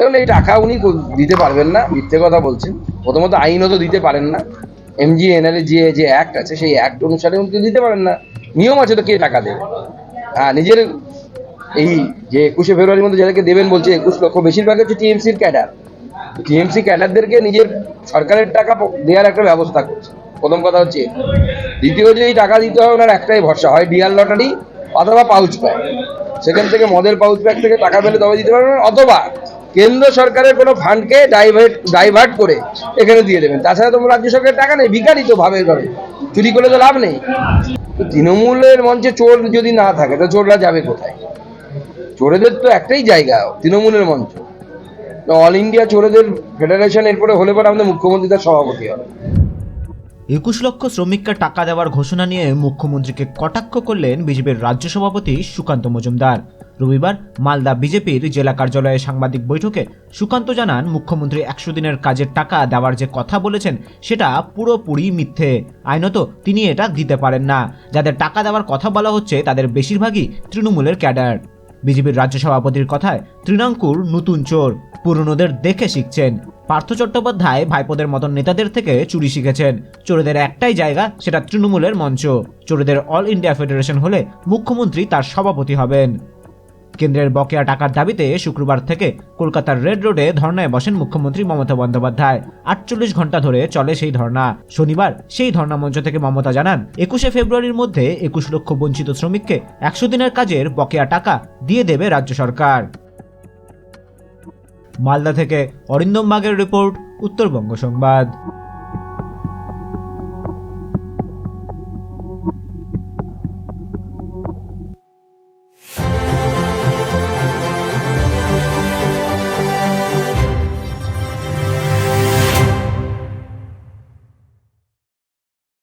দেখুন, এই টাকা উনি দিতে পারবেন না, মিথ্যে কথা বলছেন। প্রথমত আইনও তো দিতে পারেন না। এমজি এনএলএ যে যে অ্যাক্ট আছে, সেই অ্যাক্ট অনুসারে উনি দিতে পারেন না। নিয়ম আছে তো কে টাকা দেবে? হ্যাঁ নিজের এই যে একুশে ফেব্রুয়ারির মধ্যে যাদেরকে দেবেন বলছে, একুশ লক্ষ, বেশিরভাগ হচ্ছে টিএমসির ক্যাডার। টিএমসি ক্যাডারদেরকে নিজের সরকারের টাকা দেওয়ার একটা ব্যবস্থা করছে। প্রথম কথা হচ্ছে, দ্বিতীয় যে এই টাকা দিতে হয়, ওনার একটাই ভরসা, হয় ডিয়ার লটারি অথবা পাউচ প্যাক সেখান থেকে মদের পাউচ প্যাক থেকে টাকা পেলে তবে দিতে পারবেন, অথবা কেন্দ্র সরকারের কোনো ফান্ডকে ডাইভার্ট ডাইভার্ট করে এখানে দিয়ে দেবেন। তাছাড়া তো রাজ্য সরকারের টাকা নেই, ভিখারি তো ভাবে করে চুরি করে তো লাভ নেই। তো তৃণমূলের মঞ্চে চোর যদি না থাকে, তো চোররা যাবে কোথায়? চোরেদের তো একটাই জায়গা, তৃণমূলের মঞ্চ। অল ইন্ডিয়া চোরেদের ফেডারেশন এরপরে হলে পরে আমাদের মুখ্যমন্ত্রী তার সভাপতি হবে। একুশ লক্ষ শ্রমিককে টাকা দেওয়ার ঘোষণা নিয়ে মুখ্যমন্ত্রীকে কটাক্ষ করলেন বিজেপির রাজ্য সভাপতি সুকান্ত মজুমদার। রবিবার মালদা বিজেপির জেলা কার্যালয়ে সাংবাদিক বৈঠকে সুকান্ত জানান, মুখ্যমন্ত্রী একশো দিনের কাজের টাকা দেওয়ার যে কথা বলেছেন, সেটা পুরোপুরি মিথ্যে। আইনত তিনি এটা দিতে পারেন না। যাদের টাকা দেওয়ার কথা বলা হচ্ছে, তাদের বেশিরভাগই তৃণমূলের ক্যাডার। বিজেপির রাজ্য সভাপতির কথায় তৃণাঙ্কুর নতুন চোর। পুরনোদের দেখে শিখছেন। পার্থ চট্টোপাধ্যায় ভাইপোদের মতন নেতাদের থেকে চুরি শিখেছেন। চোরেদের একটাই জায়গা, সেটা তৃণমূলের মঞ্চ। চোরেদের অল ইন্ডিয়া ফেডারেশন হলে মুখ্যমন্ত্রী তার সভাপতি হবেন। কেন্দ্রের বকেয়া টাকার দাবিতে শুক্রবার থেকে কলকাতার রেড রোডে ধর্নায় বসেন মুখ্যমন্ত্রী মমতা বন্দ্যোপাধ্যায়। আটচল্লিশ ঘণ্টা ধরে চলে সেই ধর্না। শনিবার সেই ধর্না মঞ্চ থেকে মমতা জানান, একুশে ফেব্রুয়ারির মধ্যে একুশ লক্ষ বঞ্চিত শ্রমিককে একশো দিনের কাজের বকেয়া টাকা দিয়ে দেবে রাজ্য সরকার। মালদা থেকে অরিন্দম বাগের রিপোর্ট, উত্তরবঙ্গ সংবাদ।